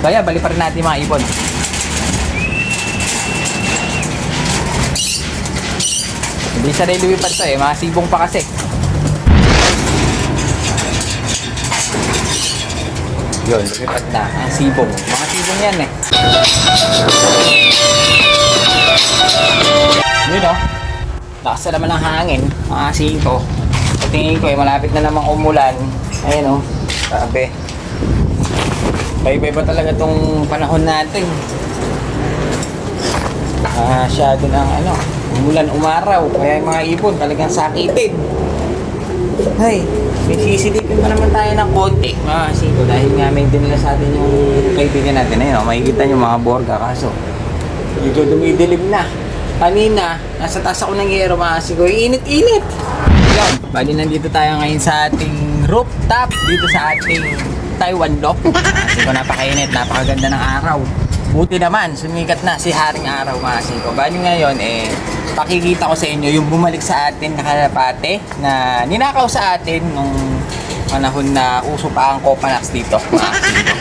Kaya bali pa rin natin mga ibon. Hindi siya rin lumipad to eh, mga sibong pa kasi. Yun, lumipad na. Ang sibong. Mga sibong yan eh. Yun o. Lakas na naman ng hangin. Mga singko. Tingin ko eh, malapit na namang umulan. Ayun o. Sabi. Bye-bye ba talaga tong panahon natin? Ah, masyado ng ano, umulan umaraw. Kaya yung mga ibon talagang sakitin. Ay, may sisilipin pa naman tayo ng konti. Mga singko, dahil nga may dinala sa atin yung kaibigan natin. Ayun o, makikita nyo mga borga. Kaso, medyo dumidilim na. Kanina, nasa taas ako ng yero mga singko. Init-init. Yan, bali nandito tayo ngayon sa ating rooftop. Dito sa ating Taiwan Lock. Kasi napakainit, napakaganda ng araw. Buti naman, sumikat na si Haring Araw mga singko. Bali ngayon, eh, pakikita ko sa inyo yung bumalik sa atin na kalapate na ninakaw sa atin nung panahon na uso pa ang Copanax dito mga singko.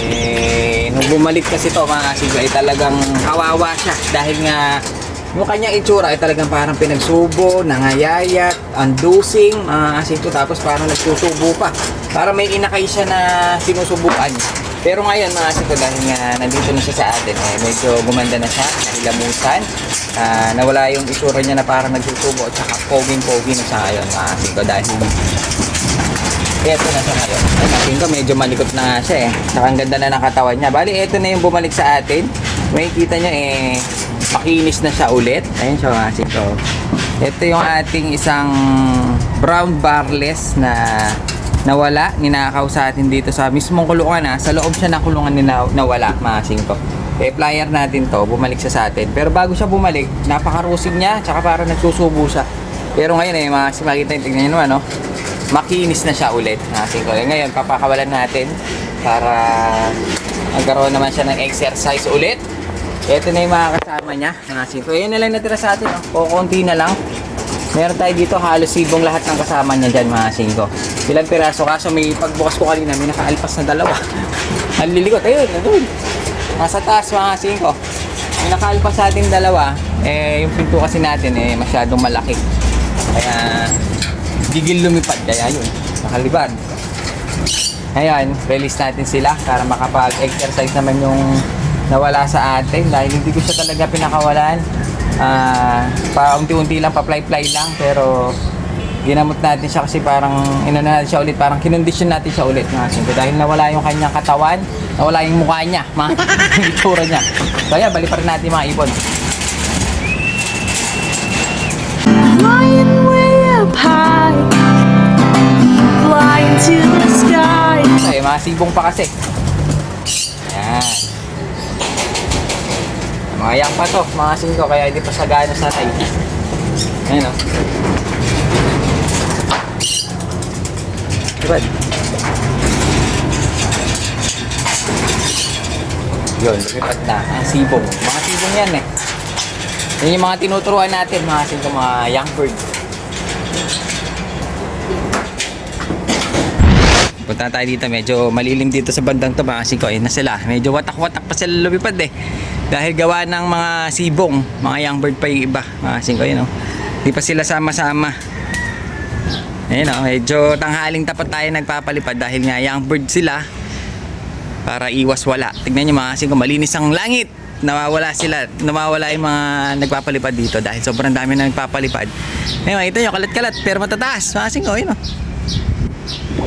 Eh, nung bumalik kasi to mga singko ay talagang kawawa siya dahil nga yung kanyang itsura ay talagang parang pinagsubo, nangayayat, andusing, mga asinto tapos parang nagsusubo pa. Para may inakay siya na sinusubukan. Pero ngayon mga asinto dahil nga nandito na siya sa atin, eh, medyo gumanda na siya, nahilamusan. Ah, nawala yung itsura niya na parang nagsusubo at saka poging-pogi na siya ngayon mga asinto dahil Eto na siya ngayon. Ay, natin ko, medyo malikot na nga siya eh. Saka ang ganda na ng katawan niya. Bali, eto na yung bumalik sa atin. Makikita niyo eh, makinis na siya ulit. Ayun siya mga sito. Ito yung ating isang brown barless na nawala, ninakaw sa atin dito sa mismong kulungan na. Sa loob siya ng kulungan nila nawala, mga singko. Eh, flyer natin to, bumalik siya sa atin. Pero bago siya bumalik, napakarusig niya, tsaka parang nagsusubo siya. Pero ngayon eh, mga makita yung tignan nyo naman, no? makinis na siya ulit. Kasi ko, ngayon, papakawalan natin para magkaroon naman siya ng exercise ulit. Ito na yung mga kasama niya, mga singko. Ayan na lang natira sa atin, oh. o konti na lang. Meron tayo dito halos sibong lahat ng kasama niya dyan, mga singko. Ilang piraso, kaso may pagbukas ko kanina, may nakaalpas na dalawa. Ang lilikot, ayun, nandun. Nasa taas, mga singko. May nakaalpas sa ating dalawa, eh, yung pinto kasi natin, eh, masyadong malaki. Kaya, gigil lumipad kaya yun nakalibad ngayon release natin sila para makapag-exercise naman yung nawala sa atin dahil hindi ko siya talaga pinakawalan Ah, pa unti-unti lang pa-fly-fly lang pero ginamot natin siya kasi parang inano natin siya ulit parang kinondisyon natin siya ulit mga singko dahil nawala yung kanyang katawan nawala yung mukha niya mga itsura niya kaya balik pa rin natin mga ibon Flying way up high, flying to the sky. Ay, mga sibong pa kasi. Yan. Mga yak pa to, mga singko, kaya hindi pa sagana sa tayo. Ayan o. Diba? Yun, lumipad na. Ang sibong. Mga sibong yan eh. Yan yung mga tinuturuan natin, mga singko, mga young bird. Punta tayo dito, medyo malilim dito sa bandang to mga singko. Ayun na sila. Medyo watak-watak pa sila lumipad eh. Dahil gawa ng mga sibong, mga young bird pa yung iba. Mga singko, yun oh. Di pa sila sama-sama. Ayun oh, medyo tanghaling tapat tayo nagpapalipad dahil nga young bird sila para iwas wala. Tignan nyo mga singko, malinis ang langit. Nawawala sila, nawawala yung mga nagpapalipad dito dahil sobrang dami na nagpapalipad. Ngayon, ito nyo, kalat-kalat pero matataas. Mga singko, yun oh.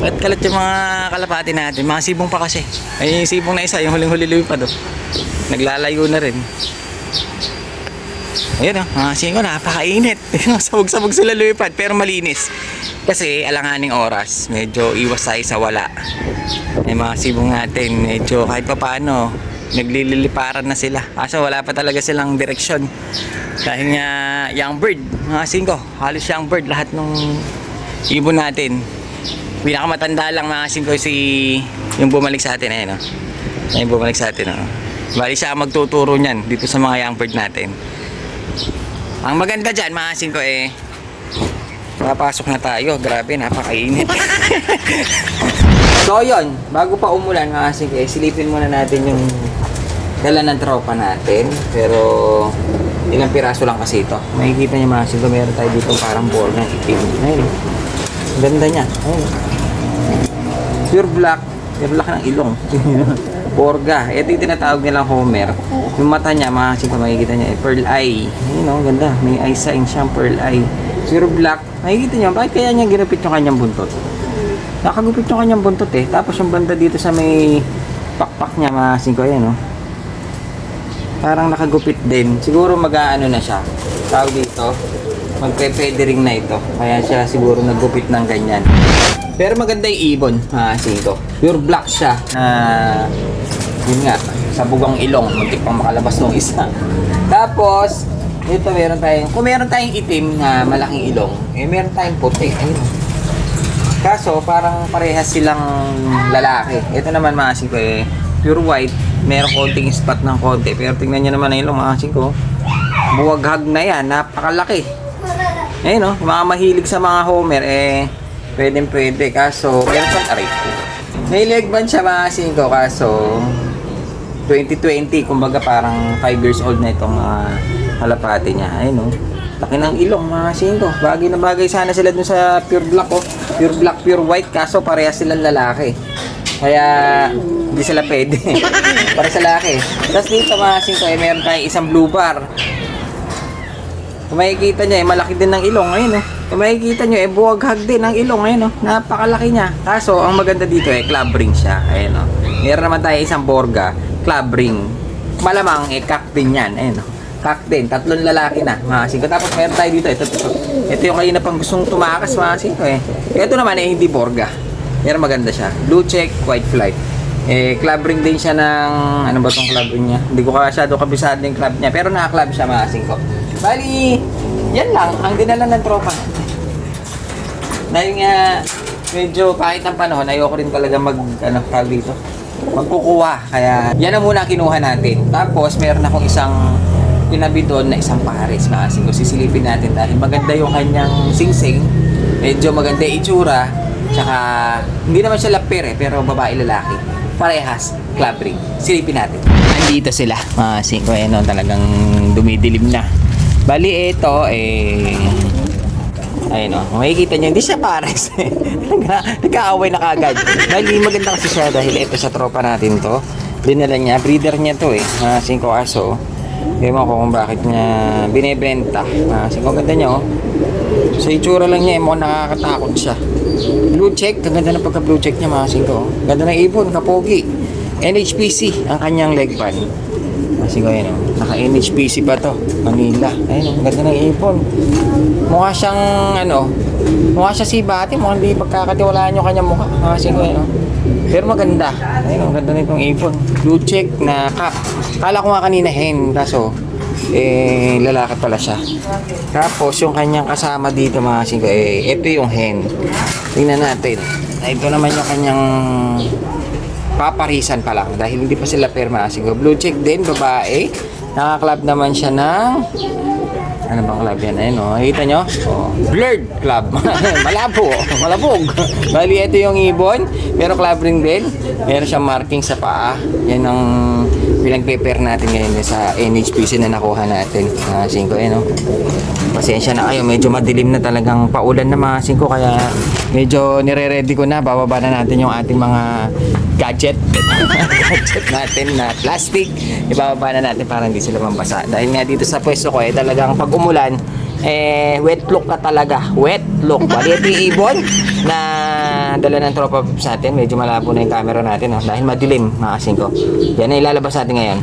Kalat-kalat yung mga kalapati natin. Mga sibong pa kasi. Ay, yung sibong na isa, yung huling-huli lumipad oh. Naglalayo na rin. Ayun oh, mga singko, napakainit. Sabog-sabog sila lumipad, pero malinis. Kasi alanganing oras, medyo iwas tayo sa wala. Ay mga sibong natin, medyo kahit pa paano, naglililiparan na sila. Kaso wala pa talaga silang direksyon. Dahil nga, young bird, mga singko, halos young bird, lahat ng ibon natin. Pinakamatanda lang mga singko si yung bumalik sa atin, ayun oh. Ayun bumalik sa atin, oh. Bali siya magtuturo niyan dito sa mga young bird natin. Ang maganda dyan, mga singko, eh, Papasok na tayo. Grabe, napakainit. So, yun. Bago pa umulan, mga sige, silipin muna natin yung dala ng tropa natin. Pero, ilang piraso lang kasi ito. Makikita niyo mga sige, meron tayo dito parang ball ng itim. Ayun. Ganda niya. Ayun. Pure black. Pure black ng ilong. Borga. Ito yung tinatawag nilang Homer. Yung mata niya, sige, makikita niya, eh, pearl eye. Ayun, oh, ganda. May eye sign siyang pearl eye. Pure black. Makikita niyo, bakit kaya niya ginupit yung kanyang buntot? Nakagupit yung kanyang buntot eh. Tapos yung banda dito sa may pakpak niya, mga singko, ayan oh. Parang nakagupit din. Siguro mag-ano na siya. Tawag dito, magpe-feathering na ito. Kaya siya siguro naggupit ng ganyan. Pero maganda yung ibon, mga singko. Pure black siya na yun nga, sa bugang ilong, muntik pang makalabas nung isa. Tapos, ito meron tayong, kung meron tayong itim na malaking ilong, eh meron tayong puti. Ayun. Kaso, parang parehas silang lalaki. Ito naman mga singko eh, pure white. Meron konting spot ng konti. Pero tingnan nyo naman ayun mga singko. Buwaghag na yan. Napakalaki. Ayun no, yung mga mahilig sa mga homer eh, pwedeng pwede. Kaso, meron siyang aray. May leg band siya mga singko. Kaso, 2020, kumbaga parang 5 years old na itong mga halapati niya. Ayun no. Laki ng ilong mga singko. Bagay na bagay sana sila dun sa pure black oh. Pure black, pure white. Kaso parehas silang lalaki. Kaya hindi sila pwede. Para sa lalaki. Tapos dito mga singko, eh, meron tayong isang blue bar. Kung makikita nyo, eh, malaki din ng ilong. Ayun oh. Kung makikita nyo, eh, buwaghag din ng ilong. Ayun oh. Napakalaki niya. Kaso, ang maganda dito, eh, club ring siya. Ayun oh. Meron naman tayo isang borga, club ring. Malamang, eh, din yan. Ayun oh. Cock din. Tatlong lalaki na, mga singko. Tapos meron tayo dito. Ito, ito. Ito yung kanina pang gustong tumakas, mga singko eh. Ito naman, eh, hindi borga. Pero maganda siya. Blue check, white flight. Eh, club ring din siya ng, ano ba tong club ring niya? Hindi ko masyado kabisado yung club niya. Pero naka-club siya, mga singko. Bali, yan lang, ang dinala ng tropa. Dahil nga, medyo kahit ang panahon, ayoko rin talaga mag, ano, tawag dito, magkukuha. Kaya, yan ang muna kinuha natin. Tapos, meron akong isang tinabi doon na isang pares mga singko. Sisilipin natin dahil maganda yung kanyang singsing. Medyo maganda yung itsura. Tsaka, hindi naman siya lapir eh, pero babae lalaki. Parehas, club ring. Silipin natin. Andito sila, mga singko. Ayan o, talagang dumidilim na. Bali, ito, eh, Ayun o, makikita nyo, hindi siya pares. Nagkaaway na kagad. Bali, maganda kasi siya dahil ito sa tropa natin to. Dinala niya, breeder niya to eh, mga 5 aso. Ewan ko kung bakit niya binebenta. Mga 5 ganda niya oh. Sa itsura lang niya, eh, mukhang nakakatakot siya. Blue check, ang ganda ng pagka blue check niya mga 5 oh. Ganda ng ibon, kapogi. NHPC ang kanyang leg pan. Kasi ko yun, oh. naka NHPC pa to, Manila. Ayun, oh, ang ganda ng ipon. Mukha siyang, ano, mukha siya si Bati, mukhang hindi pagkakatiwalaan yung kanyang mukha. Kasi ko yun, oh. Pero maganda. Ayun, ang ganda nitong ipon. Blue check na cap. Kala ko nga kanina hen, kaso, eh, lalaki pala siya. Tapos, yung kanyang kasama dito, mga singko, eh, ito yung hen. Tingnan natin. Ito naman yung kanyang paparisan pa lang dahil hindi pa sila perma siguro blue check din babae. Naka-club naman siya ng ano bang club yan? Ayun oh. Nakita nyo? Oh, blurred club. Malabo. Malabog. Bali ito yung ibon pero club ring din meron siyang marking sa paa. Yan ang pinag-prepare natin ngayon sa NHPC na nakuha natin mga 5 ayun oh. Pasensya na kayo. Medyo madilim na talagang paulan na mga 5 kaya medyo nire-ready ko na. Bababa na natin yung ating mga gadget. Gadget natin na plastic. Ibababa na natin para hindi sila mambasa. Dahil nga dito sa pwesto ko eh talagang pag umulan eh wet look ka talaga. Wet look. Bali ito yung ibon na dala ng tropa sa atin. Medyo malabo na yung camera natin oh, dahil madilim mga 5 yan na ilalabas natin ngayon